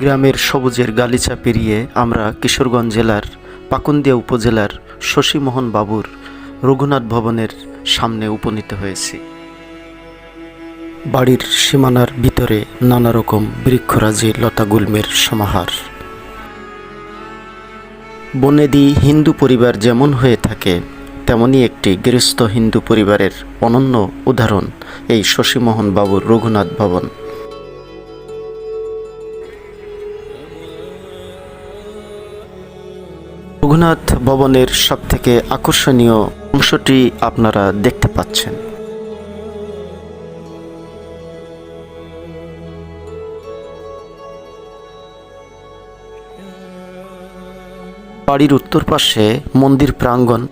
গ্রামের সবুজের গালিচা পেরিয়ে আমরা কিশোরগঞ্জ জেলার পাকুন্দিয়া উপজেলার শশীমোহন বাবুর রঘুনাথ ভবনের সামনে উপনীত হয়েছি। বাড়ির সীমানার ভিতরে নানা রকম বৃক্ষরাজি লতাগুল্মের সমাহার। বনেদি হিন্দু পরিবার যেমন হয়ে থাকে, তেমনই একটি গৃহস্থ হিন্দু পরিবারের অনন্য উদাহরণ এই শশীমোহন বাবুর রঘুনাথ ভবন। রঘুনাথ ভবনের সবথেকে আকর্ষণীয় অংশটি আপনারা দেখতে পাচ্ছেন। বাড়ির উত্তর পাশে মন্দির প্রাঙ্গণ।